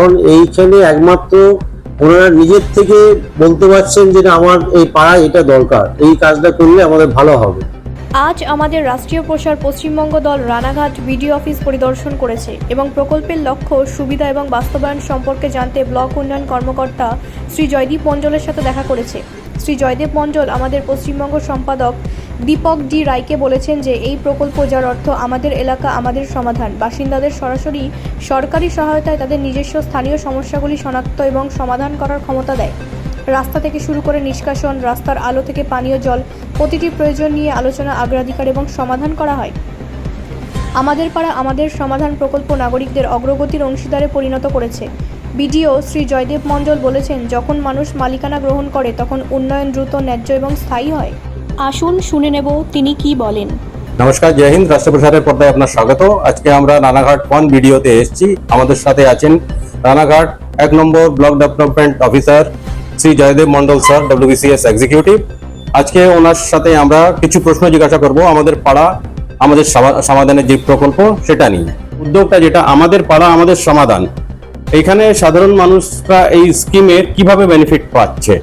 কারণ এইখানে একমাত্র ওনারা নিজের থেকে বলতে পারছেন যে আমার এই পাড়ায় এটা দরকার, এই কাজটা করলে আমাদের ভালো হবে। আজ আমাদের রাষ্ট্রীয় প্রসার পশ্চিমবঙ্গ দল রানাঘাট বিডিও অফিস পরিদর্শন করেছে এবং প্রকল্পের লক্ষ্য সুবিধা এবং বাস্তবায়ন সম্পর্কে জানতে ব্লক উন্নয়ন কর্মকর্তা শ্রী জয়দীপ মণ্ডলের সাথে দেখা করেছে। শ্রী জয়দেব মণ্ডল আমাদের পশ্চিমবঙ্গ সম্পাদক। দীপক ডি রায়কে বলেছেন যে, এই প্রকল্প যার অর্থ আমাদের এলাকা, আমাদের সমাধান। বাসিন্দাদের সরাসরি সরকারি সহায়তায় তাদের নিজস্ব স্থানীয় সমস্যাগুলি শনাক্ত এবং সমাধান করার ক্ষমতা দেয়। রাস্তা থেকে শুরু করে নিষ্কাশন, রাস্তার আলো থেকে পানীয় জল, প্রতিটি প্রয়োজন নিয়ে আলোচনা অগ্রাধিকার এবং সমাধান করা হয়। আমাদের পাড়া আমাদের সমাধান প্রকল্প নাগরিকদের অগ্রগতির অংশীদারে পরিণত করেছে। বিডিও শ্রী জয়দেব মণ্ডল বলেছেন, যখন মানুষ মালিকানা গ্রহণ করে, তখন উন্নয়ন দ্রুত, ন্যায্য এবং স্থায়ী হয়। আসুন, শুনে নেব তিনি কি বলেন। নমস্কার, জয় হিন্দ, রাষ্ট্রপ্রসারের পর্দায় আপনার স্বাগত। আজকে আমরা রানাঘাট ওয়ান ভিডিওতে এসেছি। আমাদের সাথে আছেন রানাঘাট এক নম্বর block development officer Shri Joydeb Mondal sir WBCS executive আজকে ওনার সাথে আমরা কিছু প্রশ্ন জিজ্ঞাসা করব। আমাদের পাড়া, আমাদের সমাধানের যে প্রকল্প, সেটা নিয়ে। উদ্যোগটা যেটা, আমাদের পাড়া, আমাদের সমাধান। এখানে সাধারণ মানুষরা এই স্কিমের কীভাবে বেনিফিট পাচ্ছে?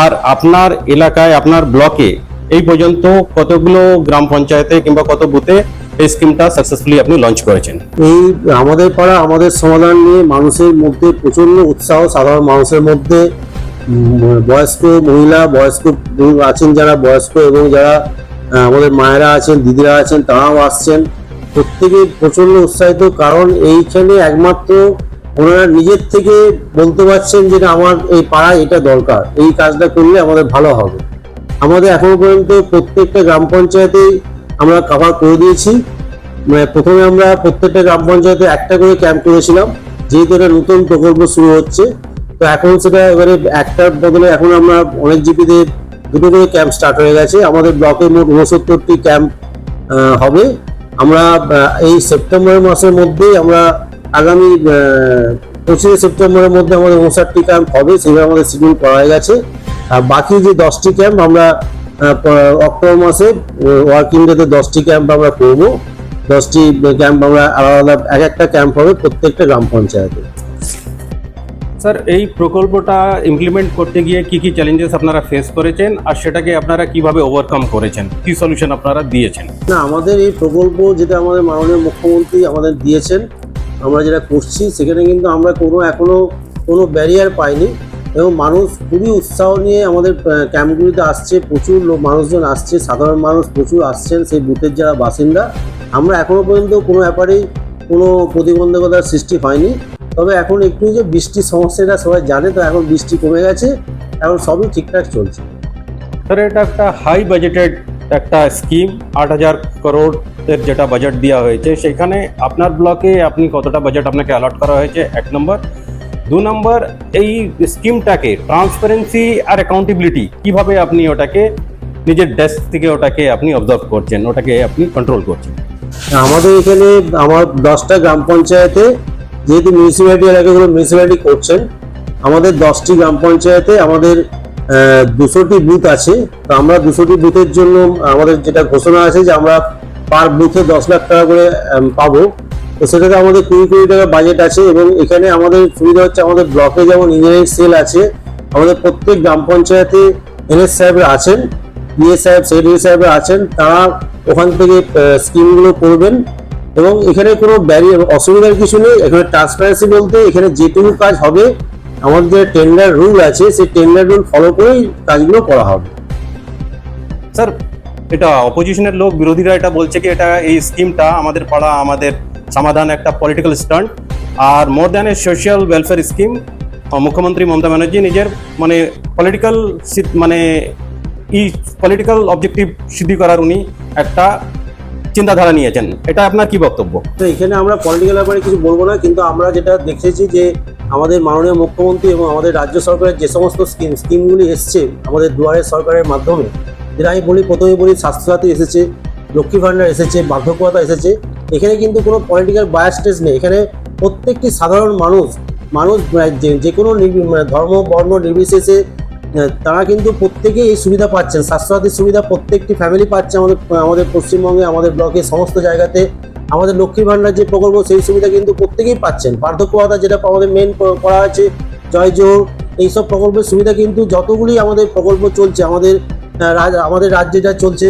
আর আপনার এলাকায়, আপনার ব্লকে এই পর্যন্ত কতগুলো গ্রাম পঞ্চায়েতে কিংবা কত বুথে এই স্কিমটা সাকসেসফুলি আপনি লঞ্চ করেছেন? এই আমাদের পাড়া আমাদের সমাধান নিয়ে মানুষের মধ্যে প্রচণ্ড উৎসাহ, সাধারণ মানুষের মধ্যে বয়স্ক মহিলা, বয়স্ক আছেন যারা, বয়স্ক এবং যারা আমাদের মায়েরা আছেন, দিদিরা আছেন, তারাও আসছেন। প্রত্যেকে প্রচণ্ড উৎসাহিত, কারণ এইখানে একমাত্র ওনারা নিজের থেকে বলতে পারছেন যে আমার এই পাড়ায় এটা দরকার, এই কাজটা করলে আমাদের ভালো হবে। আমাদের এখনও পর্যন্ত প্রত্যেকটা গ্রাম পঞ্চায়েতে আমরা কভার করে দিয়েছি। মানে প্রথমে আমরা প্রত্যেকটা গ্রাম পঞ্চায়েতে একটা করে ক্যাম্প করেছিলাম, যেহেতু এটা নতুন প্রকল্প শুরু হচ্ছে। তো এখন সেটা এবারে একটার বদলে এখন আমরা অনেক জিপিতে দুটো করে ক্যাম্প স্টার্ট হয়ে গেছে। আমাদের ব্লকে মোট উনসত্তরটি ক্যাম্প হবে। আমরা এই সেপ্টেম্বর মাসের মধ্যেই আমরা আগামী পঁচিশে সেপ্টেম্বরের মধ্যে আমাদের উনষাটটি ক্যাম্প হবে সেভাবে আমাদের শিডিউল করা হয়ে গেছে। আর বাকি যে দশটি ক্যাম্প আমরা অক্টোবর মাসে ওয়ার্কিং ডেতে দশটি ক্যাম্প আমরা করব। দশটি ক্যাম্প আমরা আলাদা আলাদা এক একটা ক্যাম্প হবে প্রত্যেকটা গ্রাম পঞ্চায়েতে। স্যার এই প্রকল্পটা ইমপ্লিমেন্ট করতে গিয়ে কি কি চ্যালেঞ্জেস আপনারা ফেস করেছেন? আর সেটাকে আপনারা কীভাবে ওভারকাম করেছেন? কি সলিউশন আপনারা দিয়েছেন? না আমাদের এই প্রকল্প যেটা আমাদের মাননীয় মুখ্যমন্ত্রী আমাদের দিয়েছেন আমরা যেটা করছি সেখানে কিন্তু আমরা কোনো এখনও কোনো ব্যারিয়ার পাইনি। এবং মানুষ খুবই উৎসাহ নিয়ে আমাদের ক্যাম্পগুলিতে আসছে, প্রচুর লোক, মানুষজন আসছে, সাধারণ মানুষ প্রচুর আসছেন, সেই বুথের যারা বাসিন্দা। আমরা এখনও পর্যন্ত কোনো ব্যাপারেই কোনো প্রতিবন্ধকতার সৃষ্টি হয়নি। তবে এখন একটু যে বৃষ্টির সমস্যাটা সবাই জানে, তো এখন বৃষ্টি কমে গেছে, এখন সবই ঠিকঠাক চলছে। স্যার এটা একটা হাই বাজেটেড একটা স্কিম আট হাজার করোড়ের যেটা বাজেট দেওয়া হয়েছে, সেখানে আপনার ব্লকে আপনি কতটা বাজেট আপনাকে অ্যালট করা হয়েছে? এক নম্বর দু নম্বর, এই স্কিমটাকে ট্রান্সপারেন্সি আর অ্যাকাউন্টেবিলিটি কীভাবে আপনি ওটাকে, নিজের ডেস্ক থেকে ওটাকে আপনি অবজার্ভ করছেন, ওটাকে আপনি কন্ট্রোল করছেন? আমাদের এখানে, আমার দশটা গ্রাম পঞ্চায়েতে, যেহেতু মিউনিসিপ্যালিটি এলাকাগুলো মিউনিসিপ্যালিটি করছেন, আমাদের দশটি গ্রাম পঞ্চায়েতে আমাদের দুশোটি বুথ আছে। তো আমরা দুশোটি বুথের জন্য আমাদের যেটা ঘোষণা আছে যে আমরা পার বুথে দশ লাখ টাকা করে পাবো। তো সেটাতে আমাদের কুড়ি কোটি টাকা বাজেট আছে এবং এখানে আমাদের সুবিধা হচ্ছে আমাদের ব্লকে যেমন ইঞ্জিনিয়ারিং সেল আছে, আমাদের প্রত্যেক গ্রাম পঞ্চায়েতে এনএস সাহেবরা আছেন বিএ সাহেব সেক্রেটারি সাহেবরা আছেন, তারা ওখান থেকে স্কিমগুলো করবেন এবং এখানে কোনো ব্যারিয়ার অসুবিধার কিছু নেই। এখানে ট্রান্সপারেন্সি বলতে এখানে যেটুকু কাজ হবে, আমাদের যে টেন্ডার রুল আছে, সেই টেন্ডার রুল ফলো করেই কাজগুলো করা হবে। স্যার এটা অপোজিশনের লোক, বিরোধীরা এটা বলছে কি, এটা এই স্কিমটা আমাদের পাড়া, আমাদের সমাধান একটা political stunt R more than a social welfare scheme মুখ্যমন্ত্রী মমতা ব্যানার্জি নিজের মানে পলিটিক্যাল মানে ই পলিটিক্যাল অবজেক্টিভ সিদ্ধি করার উনি একটা চিন্তাধারা নিয়েছেন। এটা আপনার কি বক্তব্য? তো এখানে আমরা পলিটিক্যাল ব্যাপারে কিছু বলব না, কিন্তু আমরা যেটা দেখেছি যে আমাদের মাননীয় মুখ্যমন্ত্রী এবং আমাদের রাজ্য সরকারের যে সমস্ত স্কিম স্কিমগুলি এসছে আমাদের দুয়ারে সরকারের মাধ্যমে, যেটা আমি বলি প্রথমে বলি, স্বাস্থ্যসাথী এসেছে, লক্ষ্মী ভাণ্ডার এসেছে বার্ধক্যতা এসেছে এখানে কিন্তু কোনো পলিটিক্যাল বায়াসটেস নেই। এখানে প্রত্যেকটি সাধারণ মানুষ মানুষ যে যে কোনো মানে ধর্ম, বর্ণ নির্বিশেষে তারা কিন্তু প্রত্যেকেই এই সুবিধা পাচ্ছেন। স্বাস্থ্যসাথীর সুবিধা প্রত্যেকটি ফ্যামিলি পাচ্ছে আমাদের আমাদের পশ্চিমবঙ্গে, আমাদের ব্লকে, সমস্ত জায়গাতে। আমাদের লক্ষ্মী ভাণ্ডার যে প্রকল্প, সেই সুবিধা কিন্তু প্রত্যেকেই পাচ্ছেন। বার্ধক্য ভাতা যেটা আমাদের মেন করা আছে জয় জোর এইসব প্রকল্পের সুবিধা কিন্তু যতগুলি আমাদের প্রকল্প চলছে, আমাদের আমাদের রাজ্যে যা চলছে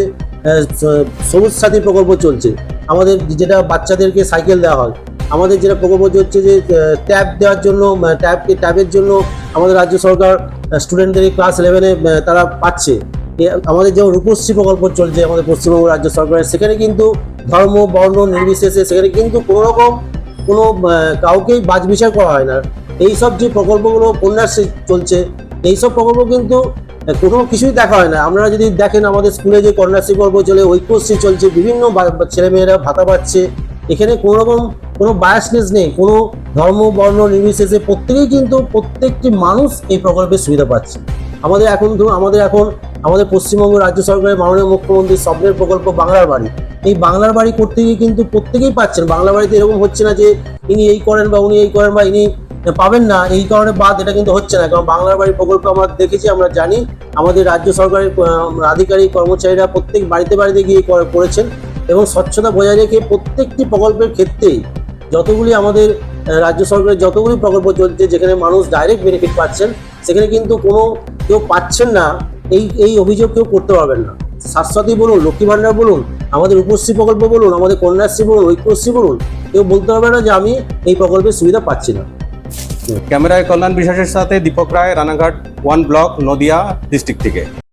সবুজ সাথী প্রকল্প চলছে। আমাদের যেটা বাচ্চাদেরকে সাইকেল দেওয়া হয়। আমাদের যেটা প্রকল্প হচ্ছে যে ট্যাব দেওয়ার জন্য ট্যাবকে, ট্যাবের জন্য আমাদের রাজ্য সরকার স্টুডেন্টদের ক্লাস ইলেভেনে তারা পাচ্ছে। আমাদের যেমন রূপশ্রী প্রকল্প চলছে আমাদের পশ্চিমবঙ্গ রাজ্য সরকারের, সেখানে কিন্তু ধর্ম, বর্ণ, নির্বিশেষে সেখানে কিন্তু কোনো রকম কোনো কাউকেই বাজ বিচার করা হয় না। এইসব যে প্রকল্পগুলো কন্যাশ্রী চলছে, এইসব প্রকল্প কিন্তু কোনো কিছুই দেখা হয় না। আপনারা যদি দেখেন আমাদের স্কুলে যে কন্যাশ্রী প্রকল্প চলে, ঐক্যশ্রী চলছে, বিভিন্ন ছেলেমেয়েরা ভাতা পাচ্ছে, এখানে কোনো রকম কোনো বায়াসনেস নেই, কোনো ধর্ম, বর্ণ, নির্বিশেষে প্রত্যেকেই কিন্তু প্রত্যেকটি মানুষ এই প্রকল্পের সুবিধা পাচ্ছে। আমাদের এখন ধরুন, আমাদের এখন, আমাদের পশ্চিমবঙ্গ রাজ্য সরকারের মাননীয় মুখ্যমন্ত্রীর স্বপ্নের প্রকল্প বাংলার বাড়ি। এই বাংলার বাড়ি করতে গিয়ে কিন্তু প্রত্যেকেই পাচ্ছেন। বাংলা বাড়িতে এরকম হচ্ছে না যে, ইনি এই করেন বা উনি এই করেন বা ইনি পাবেন না, এই কারণে বাদ এটা কিন্তু হচ্ছে না। কারণ বাংলার বাড়ি প্রকল্প আমরা দেখেছি, আমরা জানি, আমাদের রাজ্য সরকারের আধিকারিক, কর্মচারীরা প্রত্যেক বাড়িতে বাড়িতে গিয়ে করে- করেছেন এবং স্বচ্ছতা বজায় রেখে প্রত্যেকটি প্রকল্পের ক্ষেত্রেই যতগুলি আমাদের রাজ্য সরকারের যতগুলি প্রকল্প চলছে, যেখানে মানুষ ডাইরেক্ট বেনিফিট পাচ্ছেন, সেখানে কিন্তু কোনো কেউ পাচ্ছেন না, এই এই অভিযোগ কেউ করতে পারবেন না। স্বাস্থ্যসাথী বলুন, লক্ষ্মী ভাণ্ডার বলুন, আমাদের উপশ্রী প্রকল্প বলুন, আমাদের কন্যাশ্রী বলুন, ঐক্যশ্রী বলুন, কেউ বলতে পারবে না যে আমি এই প্রকল্পের সুবিধা পাচ্ছি না। ক্যামেরায় কল্যাণ বিশ্বাসের সাথে Deepak Roy Ranaghat one block Nadia district থেকে।